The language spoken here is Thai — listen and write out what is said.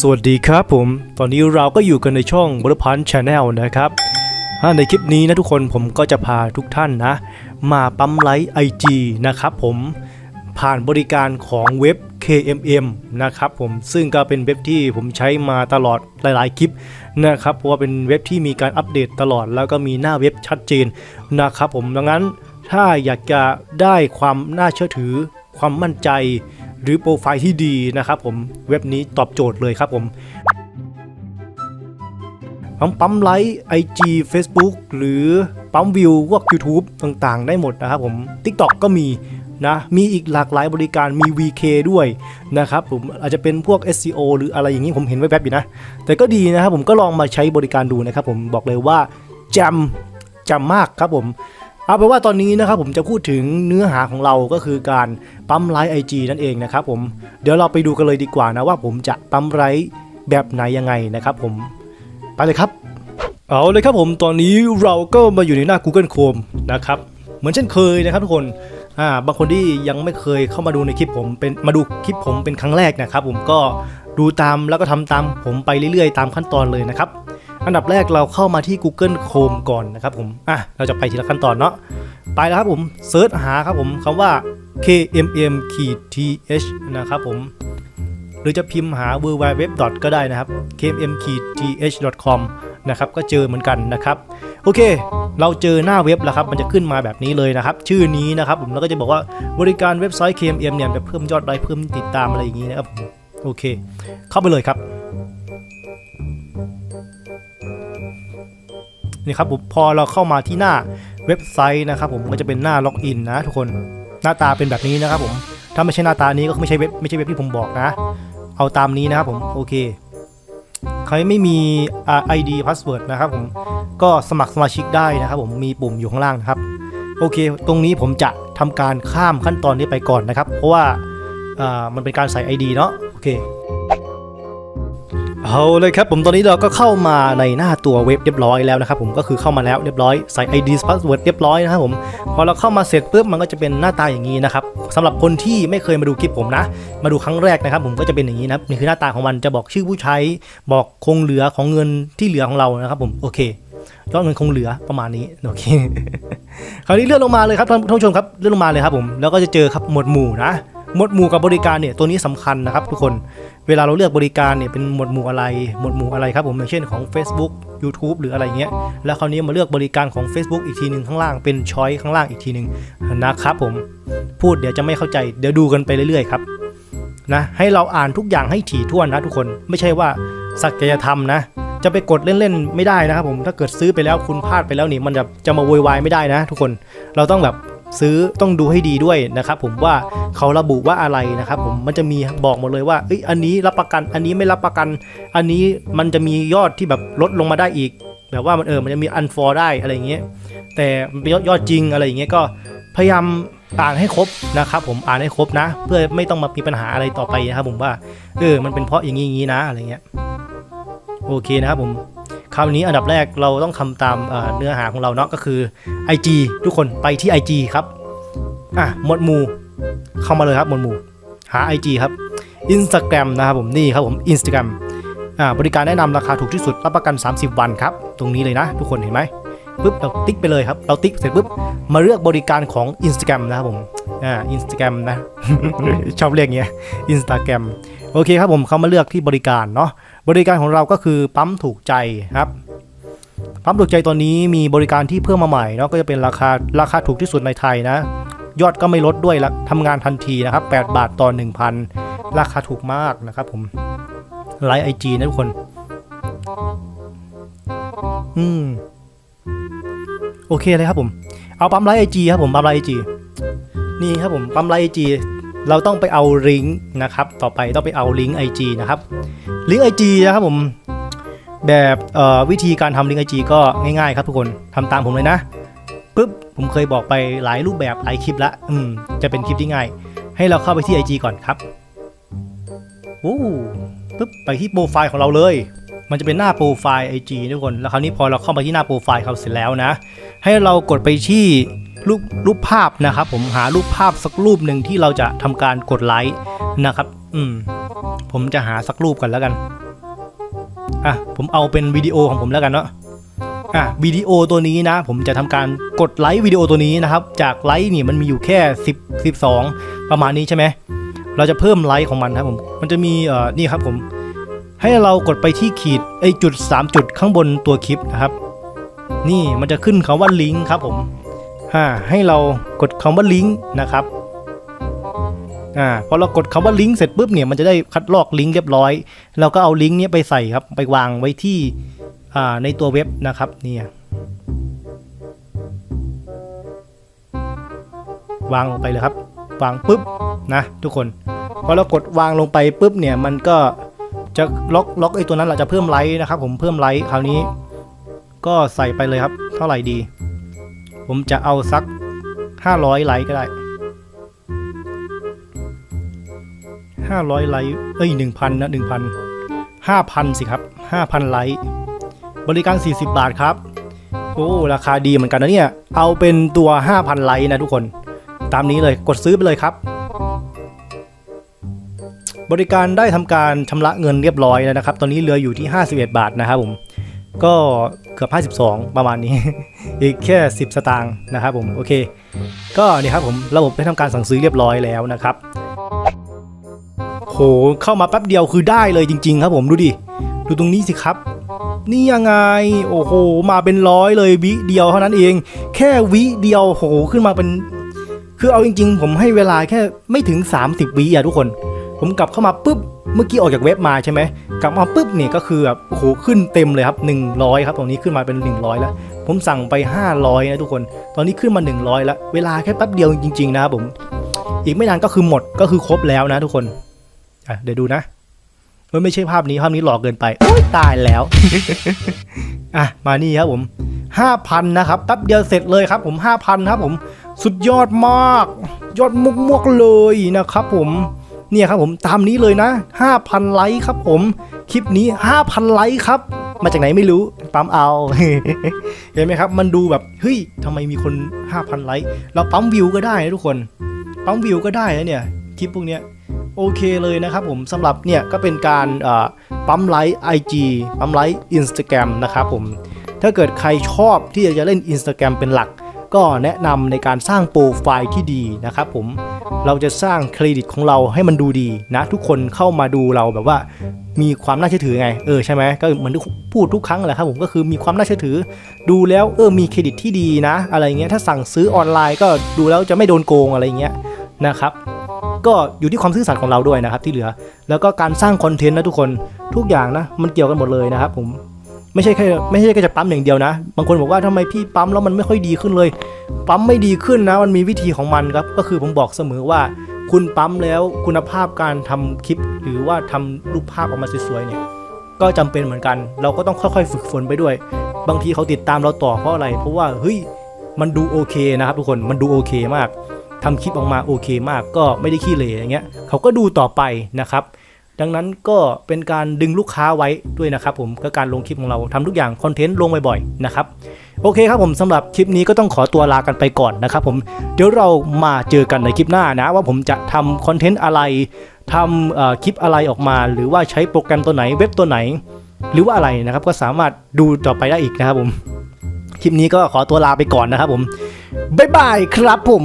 สวัสดีครับผม ตอนนี้เราก็อยู่กันในช่องบริพันธ์ชาแนลนะครับในคลิปนี้นะทุกคนผมก็จะพาทุกท่านนะ มาปั๊มไลค์ IG นะครับผมผ่านบริการของเว็บ KMM นะครับผมซึ่งก็เป็นเว็บที่ผมใช้มาตลอดหลาย ๆ คลิปนะครับเพราะว่าเป็นเว็บที่มีการอัปเดตตลอด แล้วก็มีหน้าเว็บชัดเจนนะครับผมดังนั้นถ้าอยากจะได้ความน่าเชื่อถือความมั่นใจ หรือโปรไฟล์ที่ดีนะครับผมเว็บนี้ตอบโจทย์เลยครับผมปั๊มปั๊มไลค์ IG Facebook หรือปั๊มวิวพวก YouTube ต่างๆ ได้หมดนะครับผม TikTok ก็มีนะ มีอีกหลากหลายบริการมี VK ด้วยนะครับผมอาจจะเป็นพวก SEO หรืออะไรอย่างนี้ผมเห็นแวบๆอยู่นะ แต่ก็ดีนะครับผมก็ลองมาใช้บริการดูนะครับผมบอกเลยว่าจมแจมมากครับผม เอาเป็นว่าตอนนี้นะครับผมจะพูดถึงเนื้อหาของเราก็คือการปั๊มไลค์ไอจนั่นเองนะครับผมเดี๋ยวเราไปดูกันเลยดีกว่านะว่าผมจะปั๊มไลค์แบบไหนยังไงนะครับผมไปเลยครับ เอาเลยครับผมตอนนี้เราก็มาอยู่ในหน้า Google Chrome นะครับเหมือนเช่นเคยนะครับทุกคนอ่าบางคนที่ยังไม่เคยเข้ามาดูในคลิปผมเป็นมาดูคลิปผมเป็นครั้งแรกนะครับผมก็ดูตามแล้วก็ทำตามผมไปเรื่อยๆ ตามขั้นตอนเลยนะครับ อันดับแรกเราเข้ามาที่ Google Chrome ก่อนนะครับผม อะ เราจะไปทีละขั้นตอนเนาะ ไปแล้วครับผม เซิร์ชหาครับผมคำว่า kmm th นะครับผม หรือจะพิมพ์หา www. ก็ได้นะครับ kmm th com นะครับ ก็เจอเหมือนกันนะครับ โอเค เราเจอหน้าเว็บแล้วครับ มันจะขึ้นมาแบบนี้เลยนะครับ ชื่อนี้นะครับผม แล้วก็จะบอกว่าบริการเว็บไซต์ KMM เนี่ยแบบเพิ่มยอดไลค์เพิ่มติดตามอะไรอย่างนี้นะครับ โอเค เข้าไปเลยครับ นี่ครับผมพอเราเข้ามาที่หน้าเว็บไซต์นะครับผมก็จะเป็นหน้าล็อกอินนะทุกคนหน้าตาเป็นแบบนี้นะครับผมถ้าไม่ใช่หน้าตานี้ก็ไม่ใช่เว็บไม่ใช่เว็บที่ผมบอกนะ เอาตามนี้นะครับผมโอเคใครไม่มีอ่า ID password นะครับผมก็สมัครสมาชิกได้นะครับผมมีปุ่มอยู่ข้างล่างนะครับโอเค ตรงนี้ผมจะทำการข้ามขั้นตอนนี้ไปก่อนนะครับ เพราะว่าอ่ามันเป็นการใส่ ID เนาะโอเค เอาเลยครับผมตอนนี้เราก็เข้ามาในหน้าตัวเว็บเรียบร้อยแล้วนะครับผมก็คือเข้ามาแล้วเรียบร้อยใส่ ID password เรียบร้อยนะครับผมพอเราเข้ามาเสร็จปุ๊บมันก็จะเป็นหน้าตาอย่างนี้นะครับสำหรับคนที่ไม่เคยมาดูคลิปผมนะ มาดูครั้งแรกนะครับผมก็จะเป็นอย่างนี้นะนี่คือหน้าตาของมันจะบอกชื่อผู้ใช้ บอกคงเหลือของเงินที่เหลือของเรานะครับผมโอเคยอดเงินคงเหลือประมาณนี้โอเคคราวนี้เลื่อนลงมาเลยครับท่านผู้ชมครับเลื่อนลงมาเลยครับผมแล้วก็จะเจอครับหมวดหมู่นะหมวดหมู่กับบริการเนี่ยตัวนี้สำคัญนะครับทุกคน เวลาเราเลือกบริการเนี่ยเป็นหมวดหมู่อะไร หมวดหมู่อะไรครับผมอย่างเช่นของ Facebook YouTube หรืออะไรเงี้ย แล้วคราวนี้มาเลือกบริการของ Facebook อีกทีหนึ่งข้างล่างเป็นช้อยข้างล่างอีกทีหนึ่งนะครับผม พูดเดี๋ยวจะไม่เข้าใจ เดี๋ยวดูกันไปเรื่อยๆครับนะให้เราอ่านทุกอย่างให้ถี่ถ้วนนะทุกคน ไม่ใช่ว่าสักแต่จะทำนะ จะไปกดเล่นๆไม่ได้นะครับผม ถ้าเกิดซื้อไปแล้วคุณพลาดไปแล้วนี่มันจะจะมาโวยวายไม่ได้นะ ทุกคน เราต้องแบบ ซื้อต้องดูให้ดีด้วยนะครับผมว่าเขาระบุว่าอะไรนะครับผมมันจะมีบอกหมดเลยว่าเอ้ยอันนี้รับประกันอันนี้ไม่รับประกัน อันนี้มันจะมียอดที่แบบลดลงมาได้อีก แบบว่ามันเออมันจะมีอันฟอร์ได้อะไรอย่างเงี้ยแต่ยอดยอดจริงอะไรอย่างเงี้ยก็พยายามอ่านให้ครบนะครับผมอ่านให้ครบนะ เพื่อไม่ต้องมามีปัญหาอะไรต่อไปนะครับผมว่าเออมันเป็นเพราะอย่างนี้อย่างนี้นะอะไรเงี้ยโอเคนะครับผม คราวนี้อันดับแรกเราต้องทำตามเนื้อหาของเราเนาะก็คือ IG ทุกคนไปที่ IG ครับอะหมวดหมู่เข้ามาเลยครับหมวดหมู่หา IG ครับ Instagram นะครับผมนี่ครับผม Instagram อ่าบริการแนะนำราคาถูกที่สุดรับประกัน 30 วันครับ ตรงนี้เลยนะทุกคนเห็นไหมปุ๊บเราติ๊กไปเลยครับ เราติ๊กเสร็จปุ๊บมาเลือกบริการของ Instagram นะครับผมอ่า Instagram นะ ชอบเรียกเงี้ย Instagram โอเคครับผมเขามาเลือกที่บริการเนาะ บริการของเราก็คือปั๊มถูกใจครับปั๊มถูกใจตัวนี้มีบริการที่เพิ่มมาใหม่เนาะก็จะเป็นราคาราคาถูกที่สุดในไทยนะ ยอดก็ไม่ลดด้วยละทำงานทันทีนะครับ 8 บาทต่อ 1,000 ราคาถูกมากนะครับผมไลฟ์ไอจีนะทุกคน อืม โอเคเลยครับผม เอาปั๊มไลฟ์ไอจีครับผมปั๊มไลฟ์ไอจีนี่ครับผมปั๊มไลฟ์ไอจี เราต้องไปเอาลิงก์นะครับต่อไปต้องไปเอาลิงก์ไอจีนะครับลิงก์ไอจีนะครับผมแบบวิธีการทำลิงก์ไอจีก็ง่ายๆ ครับทุกคนทำตามผมเลยนะปุ๊บผมเคยบอกไปหลายรูปแบบหลายคลิปละอืมจะเป็นคลิปที่ง่าย ให้เราเข้าไปที่ IG ก่อนครับโอ้ปุ๊บไปที่โปรไฟล์ของเราเลย มันจะเป็นหน้าโปรไฟล์ IG ทุกคน แล้วคราวนี้พอเราเข้ามาที่หน้าโปรไฟล์เขาเสร็จแล้วนะ ให้เรากดไปที่ รูปรูปภาพนะครับผมหารูปภาพสักรูปหนึ่งที่เราจะทำการกดไลค์นะครับ อืม ผมจะหาสักรูปกันแล้วกันอะผมเอาเป็นวิดีโอของผมแล้วกันเนาะอะวิดีโอตัวนี้นะ ผมจะทำการกดไลค์วิดีโอตัวนี้นะครับ จากไลค์นี่มันมีอยู่แค่10 12 ประมาณนี้ใช่ไหมเราจะเพิ่มไลค์ของมันครับผม มันจะมีเอ่อนี่ครับผม ให้เรากดไปที่ขีดไอจุด 3 จุดข้างบนตัวคลิปนะครับ นี่มันจะขึ้นคำว่าลิงก์ครับผม อ่าให้เรากดคำว่าลิงก์นะครับอ่าพอเรากดคำว่าลิงก์เสร็จปุ๊บเนี่ยมันจะได้คัดลอกลิงก์เรียบร้อย เราก็เอาลิงก์เนี้ยไปใส่ครับไปวางไว้ที่อ่าในตัวเว็บนะครับเนี่ยวางลงไปเลยครับ วางปุ๊บนะทุกคนพอเรากดวางลงไปปุ๊บเนี่ยมันก็จะล็อกล็อกไอ้ตัวนั้นเราจะเพิ่มไลค์นะครับ ผมเพิ่มไลค์คราวนี้ ก็ใส่ไปเลยครับ เท่าไหร่ดี ผมจะเอาสัก 500 ไลค์ก็ได้ 500 ไลค์ เอ้ย 1,000 นะ 1,000 5,000 สิครับ 5,000 ไลค์ บริการ 40 บาทครับ โอ้ ราคาดีเหมือนกันนะเนี่ย เอาเป็นตัว 5,000 ไลค์นะทุกคน ตามนี้เลย กดซื้อไปเลยครับ บริการได้ทำการชำระเงินเรียบร้อยแล้วนะครับ ตอนนี้เหลืออยู่ที่ 51 บาทนะครับผม ก็ เกือบ 52 ประมาณนี้ อีกแค่ 10 สตางค์นะครับผม โอเค ก็นี่ครับผมระบบได้ทำการสั่งซื้อเรียบร้อยแล้วนะครับ โห เข้ามาแป๊บเดียวคือได้เลยจริง ๆ ครับผมดูดิ ดูตรงนี้สิครับ นี่ยังไง โอ้โห มาเป็นร้อยเลยวิเดียวเท่านั้นเอง แค่วิเดียวโหขึ้นมาเป็น คือเอาจริง ๆ ผมให้เวลาแค่ไม่ถึง 30วิอะทุกคน ผมกลับเข้ามาปุ๊บ เมื่อกี้ออกจากเว็บมาใช่ไหมกลับมาปุ๊บเนี่ยก็คือแบบโอ้โหขึ้นเต็มเลยครับ100 ครับตรงนี้ขึ้นมาเป็น 100 แล้ว ผมสั่งไป 500 นะทุกคน ตอนนี้ขึ้นมา 100 แล้ว เวลาแค่แป๊บเดียวจริง ๆ นะครับผม อีกไม่นานก็คือหมดก็คือครบแล้วนะทุกคนอะเดี๋ยวดูนะเฮ้ยไม่ใช่ภาพนี้ภาพนี้หลอกเกินไปโอ้ยตายแล้วอะมานี่ครับผม 5,000 นะครับแป๊บเดียวเสร็จเลยครับผม 5,000 ครับผมสุดยอดมาก ยอดมุกมกๆเลยนะครับผม เนี่ยครับผมตามนี้เลยนะ 5,000 ไลค์ครับผมคลิปนี้ 5,000 ไลค์ครับ มาจากไหนไม่รู้ปั๊มเอา เห็นไหมครับ มันดูแบบเฮ้ยทำไมมีคน 5,000 ไลค์เราปั๊มวิวก็ได้นะทุกคนปั๊มวิวก็ได้นะเนี่ยคลิปพวกเนี้ยโอเคเลยนะครับผมสำหรับเนี่ยก็เป็นการปั๊มไลค์ IG ปั๊มไลค์ Instagram นะครับผมถ้าเกิดใครชอบที่จะเล่น Instagram เป็นหลัก ก็แนะนำในการสร้างโปรไฟล์ที่ดีนะครับผมเราจะสร้างเครดิตของเราให้มันดูดีนะ ทุกคนเข้ามาดูเราแบบว่ามีความน่าเชื่อถือไงเออใช่ไหมก็เหมือนที่พูดทุกครั้งแหละครับผมก็คือมีความน่าเชื่อถือ ดูแล้วเออมีเครดิตที่ดีนะ อะไรเงี้ยถ้าสั่งซื้อออนไลน์ก็ดูแล้วจะไม่โดนโกงอะไรเงี้ยนะครับก็อยู่ที่ความซื่อสัตย์ของเราด้วยนะครับที่เหลือ แล้วก็การสร้างคอนเทนต์นะทุกคนทุกอย่างนะมันเกี่ยวกันหมดเลยนะครับผม ไม่ใช่แค่ไม่ใช่แค่จะปั๊มอย่างเดียวนะ บางคนบอกว่าทำไมพี่ปั๊มแล้วมันไม่ค่อยดีขึ้นเลย ปั๊มไม่ดีขึ้นนะ มันมีวิธีของมันครับ ก็คือผมบอกเสมอว่า คุณปั๊มแล้วคุณภาพการทำคลิป หรือว่าทำรูปภาพออกมาสวยๆเนี่ยก็จำเป็นเหมือนกัน เราก็ต้องค่อยๆ ฝึกฝนไปด้วย บางทีเขาติดตามเราต่อเพราะอะไร เพราะว่าเฮ้ยมันดูโอเคนะครับ ทุกคนมันดูโอเคมากทำคลิปออกมาโอเคมาก ก็ไม่ได้ขี้เหร่อย่างเงี้ยเขาก็ดูต่อไปนะครับ ดังนั้นก็เป็นการดึงลูกค้าไว้ด้วยนะครับผมก็การลงคลิปของเราทำทุกอย่างคอนเทนต์ลงบ่อยๆนะครับโอเคครับผมสำหรับคลิปนี้ก็ต้องขอตัวลากันไปก่อนนะครับผมเดี๋ยวเรามาเจอกันในคลิปหน้านะ ว่าผมจะทำคอนเทนต์อะไรทำคลิปอะไรออกมา หรือว่าใช้โปรแกรมตัวไหนเว็บตัวไหน หรือว่าอะไรนะครับก็สามารถดูต่อไปได้อีกนะครับผมคลิปนี้ก็ขอตัวลาไปก่อนนะครับผมบ๊ายบายครับผม